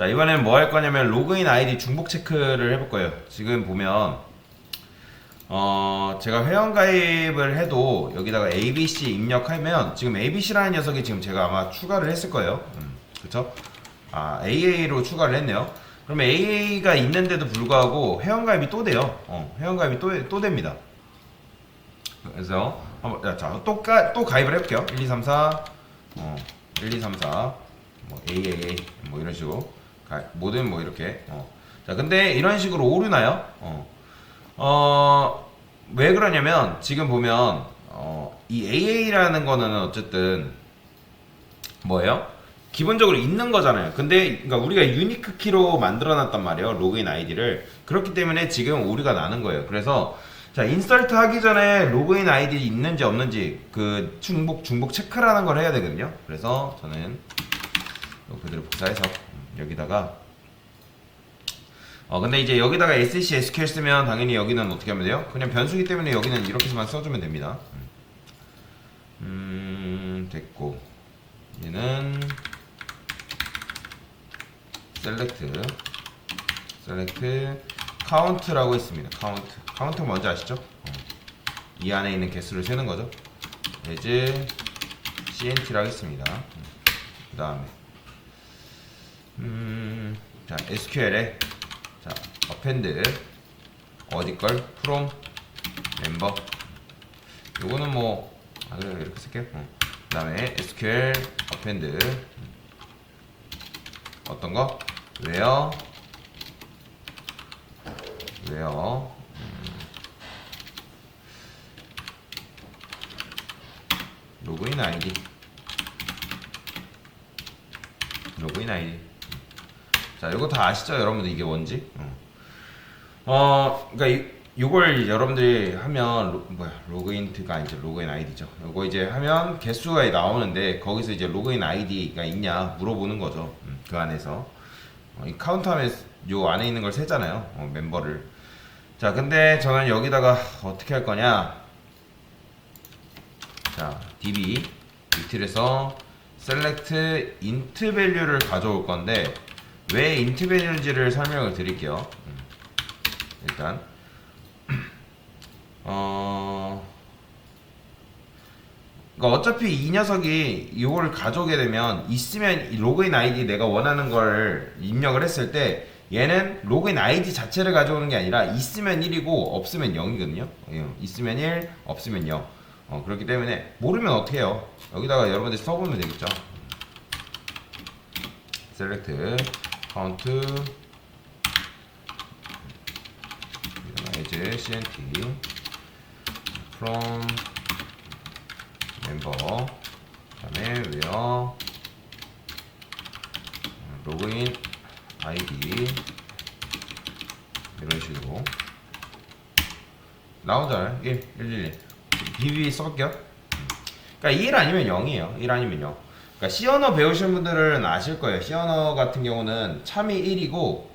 자 이번에는 뭐할 거냐면 로그인 아이디 중복 체크를 해볼 거예요. 지금 보면 어 제가 회원 가입을 해도 여기다가 ABC 입력하면 지금 ABC라는 녀석이 지금 제가 아마 추가를 했을 거예요. 음, 그쵸? 아 AA로 추가를 했네요. 그러면 AA가 있는데도 불구하고 회원 가입이 또 돼요. 어, 회원 가입이 또, 또 됩니다. 그래서 한번 자, 자, 또, 가, 또 가입을 해볼게요. 1, 2, 3, 4 어, 1, 2, 3, 4 뭐 AAA 뭐 이런 식으로 가, 뭐든 뭐 이렇게 어. 자 근데 이런 식으로 오류나요? 어. 어, 왜 그러냐면 지금 보면 어, 이 AA라는 거는 어쨌든 뭐예요? 기본적으로 있는 거잖아요. 근데 그러니까 우리가 유니크 키로 만들어 놨단 말이에요. 로그인 아이디를. 그렇기 때문에 지금 오류가 나는 거예요. 그래서 자, 인설트 하기 전에 로그인 아이디 있는지 없는지 그 중복 중복 체크라는 걸 해야 되거든요. 그래서 저는 그대로 복사해서 여기다가 어 근데 이제 여기다가 SC SQL 쓰면 당연히 여기는 어떻게 하면 돼요? 그냥 변수기 때문에 여기는 이렇게만 써주면 됩니다. 음 됐고 얘는 셀렉트 셀렉트 카운트라고 있습니다. 카운트 카운트 뭔지 아시죠? 어. 이 안에 있는 개수를 세는 거죠. as cnt라고 있습니다. 그 다음에 음, 자 SQL에 자 append 어디 걸? from member. 요거는 뭐 아, 그래 이렇게 쓸게요. 어. 그 다음에 SQL append. 어떤 거? where? where? 로그인 아이디. 로그인 아이디 자 이거 다 아시죠? 여러분들 이게 뭔지? 어, 어 그러니까 이, 요걸 여러분들이 하면 로, 뭐야 로그인트가 아니죠. 로그인 아이디죠. 요거 이제 하면 개수가 나오는데 거기서 이제 로그인 아이디가 있냐 물어보는 거죠. 음, 그 안에서. 어, 이 카운트하면 요 안에 있는 걸 세잖아요. 어, 멤버를. 자 근데 저는 여기다가 어떻게 할 거냐? 자, db 유틸에서 select int value를 가져올 건데 왜 value인지를 설명을 드릴게요. 음, 일단 어 그러니까 어차피 이 녀석이 이거를 가져오게 되면 있으면 이 로그인 아이디 내가 원하는 걸 입력을 했을 때 얘는 로그인 아이디 자체를 가져오는 게 아니라 있으면 1이고 없으면 0이거든요. 있으면 1, 없으면 0. 어, 그렇기 때문에 모르면 어떻게 해요? 여기다가 여러분들이 써보면 되겠죠. Count as cnt from member 그다음에 where login id 이런 식으로 나오잖아요 1, 111 BB 써볼게요 그러니까 1 아니면 0이에요 1 아니면 0 그러니까 언어 배우신 분들은 아실 거예요. 언어 같은 경우는 참이 1이고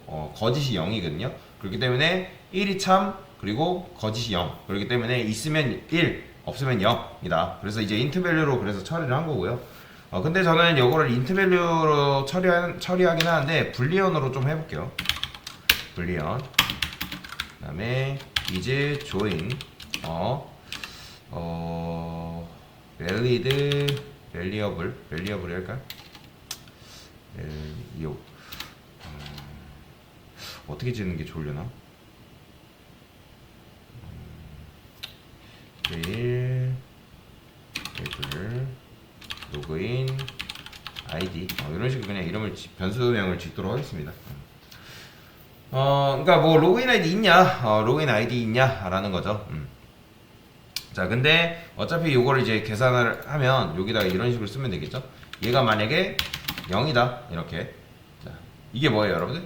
어, 거짓이 0이거든요. 그렇기 때문에 1이 참 그리고 거짓이 0 그렇기 때문에 있으면 1 없으면 0이다. 그래서 이제 인트밸류로 그래서 처리를 한 거고요. 어, 근데 저는 이거를 인트밸류로 처리하, 처리하긴 하는데 불리언으로 좀 해볼게요. 불리언. 그 다음에 is join 어, 어, valid variable variable 할까요? 이 어, 어떻게 짓는 게 좋으려나? 일 variable 로그인 아이디 어, 이런 식으로 그냥 이름을 지- 변수명을 짓도록 하겠습니다. 어, 그러니까 뭐 로그인 아이디 있냐, 어, 로그인 아이디 있냐라는 거죠. 음. 자, 근데 어차피 요거를 이제 계산을 하면 여기다가 이런 식으로 쓰면 되겠죠? 얘가 만약에 0이다 이렇게. 자, 이게 뭐예요, 여러분들?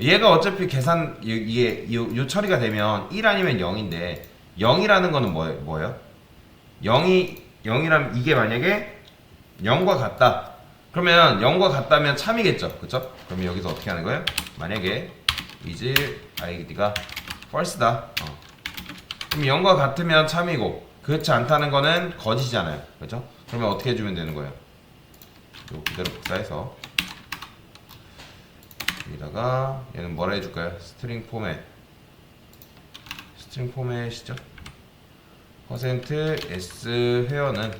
얘가 어차피 계산 이- 이게 요, 요 처리가 되면 1 아니면 0인데 0이라는 거는 뭐, 뭐예요? 0이 0이라면 이게 만약에 0과 같다. 그러면 0과 같다면 참이겠죠. 그쵸? 그러면 여기서 어떻게 하는 거예요? 만약에 is id가 false다. 어. 그럼 0과 같으면 참이고 그렇지 않다는 거는 거짓이잖아요. 그렇죠? 그러면 어떻게 해주면 되는 거예요? 요 그대로 복사해서 여기다가 얘는 뭐라 해줄까요? 스트링 포맷 스트링 포맷이죠 퍼센트 s 회원은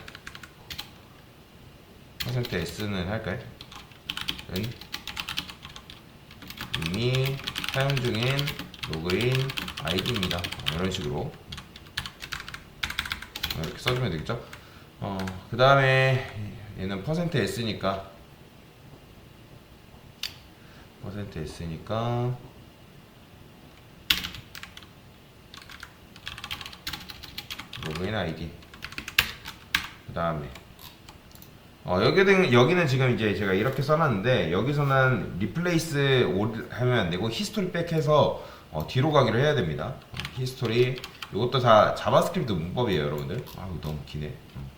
퍼센트 s는 할까요? 은 이미 사용 중인 로그인 아이디입니다. 이런 식으로 이렇게 써주면 되겠죠? 어, 그 다음에 얘는 퍼센트 s니까 퍼센트 s니까 로그인 아이디 그 다음에 어, 여기는, 여기는 지금 이제 제가 이렇게 써놨는데, 여기서는 리플레이스 올 하면 안 되고, 히스토리 백 해서 어, 뒤로 가기로 해야 됩니다. 어, 히스토리, 이것도 다 자바스크립트 문법이에요, 여러분들. 아우, 너무 기네. 음.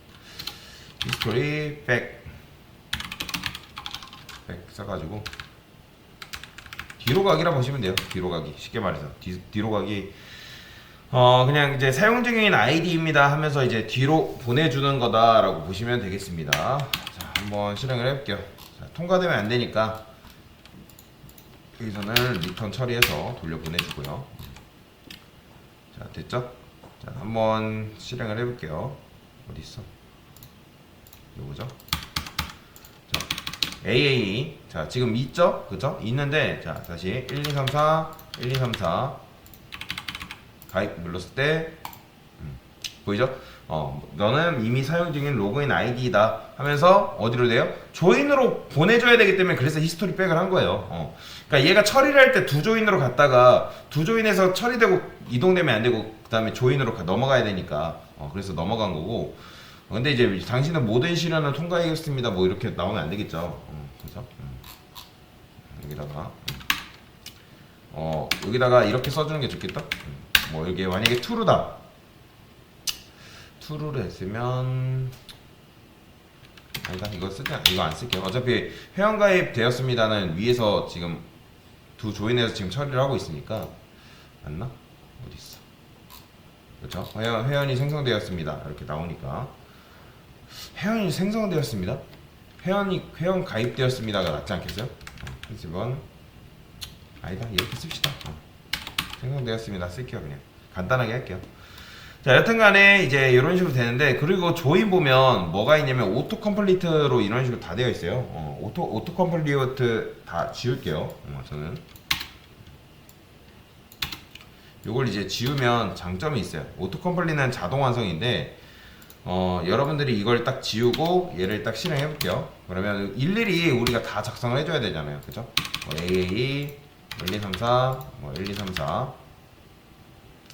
히스토리 백. 백 써가지고, 뒤로 가기라 보시면 돼요. 뒤로 가기. 쉽게 말해서. 뒤, 뒤로 가기. 어 그냥 이제 사용 중인 아이디입니다 하면서 이제 뒤로 보내주는 거다라고 보시면 되겠습니다. 자 한번 실행을 해볼게요. 자, 통과되면 안 되니까 여기서는 리턴 처리해서 돌려 보내주고요. 자 됐죠? 자 한번 실행을 해볼게요. 어디 있어? 요거죠? 자 AA 자 지금 있죠? 그죠? 있는데 자 다시 1 2 3 4 1 2 3 4 가입 눌렀을 때 음, 보이죠? 어, 너는 이미 사용 중인 로그인 아이디다 하면서 어디로 돼요? 조인으로 보내줘야 되기 때문에 그래서 히스토리 백을 한 거예요. 어. 그러니까 얘가 처리를 할 때 두 조인으로 갔다가 두 조인에서 처리되고 이동되면 안 되고 그 다음에 조인으로 가- 넘어가야 되니까 어, 그래서 넘어간 거고. 어, 근데 이제 당신은 모든 실현을 통과하겠습니다. 뭐 이렇게 나오면 안 되겠죠. 어, 그죠? 음. 여기다가 음. 어 여기다가 이렇게 써주는 게 좋겠다. 음. 뭐 이게 만약에 투루다. 투루를 했으면 아니다 이거 쓰지 않- 이거 안 쓸게요. 어차피 회원가입 되었습니다는 위에서 지금 두 조인에서 지금 처리를 하고 있으니까 맞나? 어디 있어? 그렇죠? 회원 회원이 생성되었습니다. 이렇게 나오니까 회원이 생성되었습니다. 회원이 회원 가입되었습니다가 낫지 않겠어요? 어, 그래서 이건 아니다 이렇게 씁시다. 어. 생성되었습니다. 쓸게요 그냥 간단하게 할게요. 자 여튼간에 이제 이런 식으로 되는데 그리고 조인 보면 뭐가 있냐면 오토 컴플리트로 이런 식으로 다 되어 있어요. 어, 오토 오토 컴플리트 다 지울게요. 어, 저는 요걸 이제 지우면 장점이 있어요. 오토 컴플리는 자동 완성인데 어, 여러분들이 이걸 딱 지우고 얘를 딱 실행해 볼게요. 그러면 일일이 우리가 다 작성을 해줘야 되잖아요. 그죠? 뭐 AA 1, 2, 3, 4, 뭐 1, 2, 3, 4.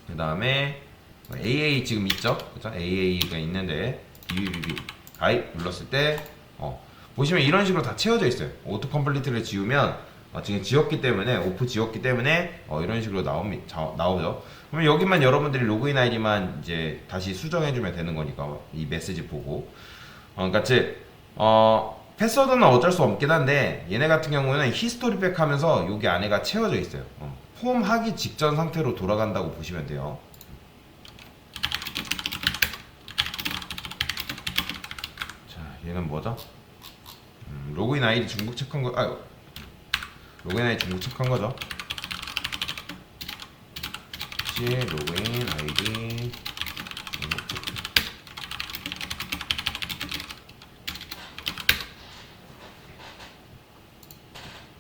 그 다음에 AA 지금 있죠? 그죠? AA가 있는데 BBB 가입 눌렀을 때 어, 보시면 이런 식으로 다 채워져 있어요. 오토 컴플리트를 지우면 어, 지금 지웠기 때문에 오프 지웠기 때문에 어, 이런 식으로 나옵니, 자, 나오죠. 그러면 여기만 여러분들이 로그인 아이디만 이제 다시 수정해주면 되는 거니까 이 메시지 보고 어, 그러니까 즉 어, 패스워드는 어쩔 수 없긴 한데 얘네 같은 경우는 히스토리 백 하면서 여기 안에가 채워져 있어요. 어, 폼 하기 직전 상태로 돌아간다고 보시면 돼요. 자, 얘는 뭐죠? 음, 로그인 아이디 중국 체크한 거, 아, 로그인 아이디 중국 체크한 거죠. 혹시 로그인 아이디 중국 체크.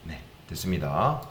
네, 됐습니다.